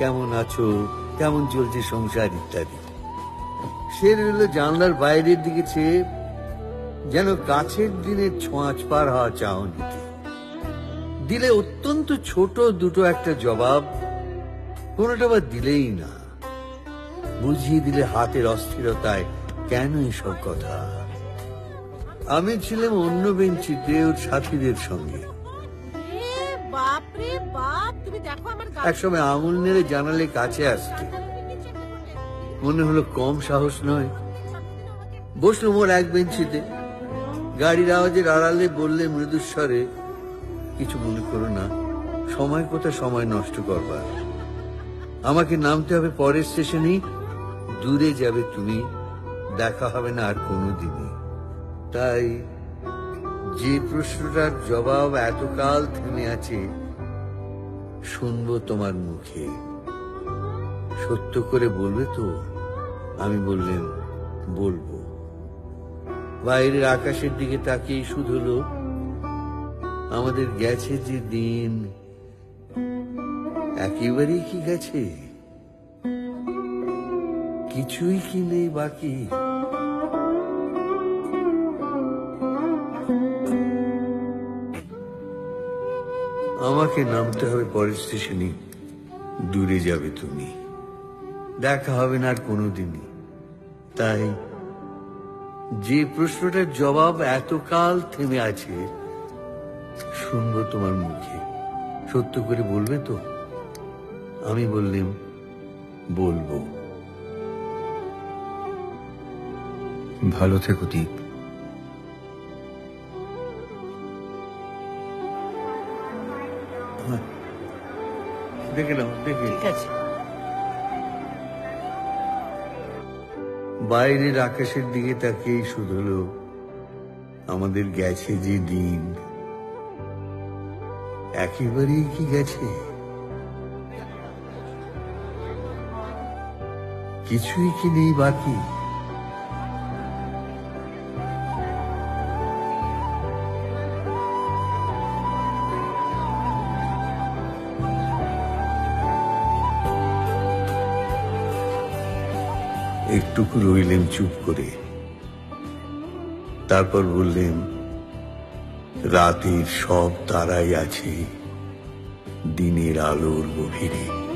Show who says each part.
Speaker 1: কেমন আছো? কেমন চলছে সংসার ইত্যাদি? সে রইল জানলার বাইরের দিকে যেন কাছের দিনের ছোঁয়াচ পার হওয়া চাহনিতে দিলে অত্যন্ত ছোট দুটো একটা জবাব, কোনোটা বা দিলেই না। বুঝিয়ে দিলে হাতের অস্থিরতায় কেন এসব কথা? আমি ছিলাম অন্য বেঞ্চিতে ওর সাথীদের সঙ্গে। একসময় নেড়ে জানালে কাছে মনে হলো কম সাহস নয়। বসলুম ওর এক বেঞ্চিতে। গাড়ির আওয়াজের আড়ালে বললে মৃদুস্বরে, কিছু মনে করো না, সময় কোথা সময় নষ্ট করবার? আমাকে নামতে হবে পরের স্টেশনেই, দূরে যাবে তুমি, দেখা হবে না আর কোনোদিনই। তাই যে প্রশ্নটার জবাব এতকাল থেমে আছে শুনব তোমার মুখে। সত্য করে বলবে তো? আমি বললেন, বলব। বাইরের আকাশের দিকে তাকিয়ে শুধু হলো আমাদের গেছে যে দিন। একেবারেই কি গেছে? কিছুই কি নেই বাকি? আমাকে নামতে হবে পরের স্টেশনে। দূরে যাবে তুমি। দেখা হবে না আর কোনোদিনই। তাই যে প্রশ্নটার জবাব এতকাল থেমে আছে, শুনব তোমার মুখে। সত্য করে বলবে তো? আমি বললাম, বলব। ভালো থেকো দীপ। দেখে নাও দেখে।
Speaker 2: ঠিক আছে।
Speaker 1: বাইরের আকাশের দিকে তাকিয়েই শুধু হলো আমাদের গেছে যে দিন। একেবারেই কি গেছে? কিছুই কি নেই বাকি। একটুকু রইলেন চুপ করে। তারপর বললেন রাতের সব তারাই আছে দিনের আলোর গভীরে।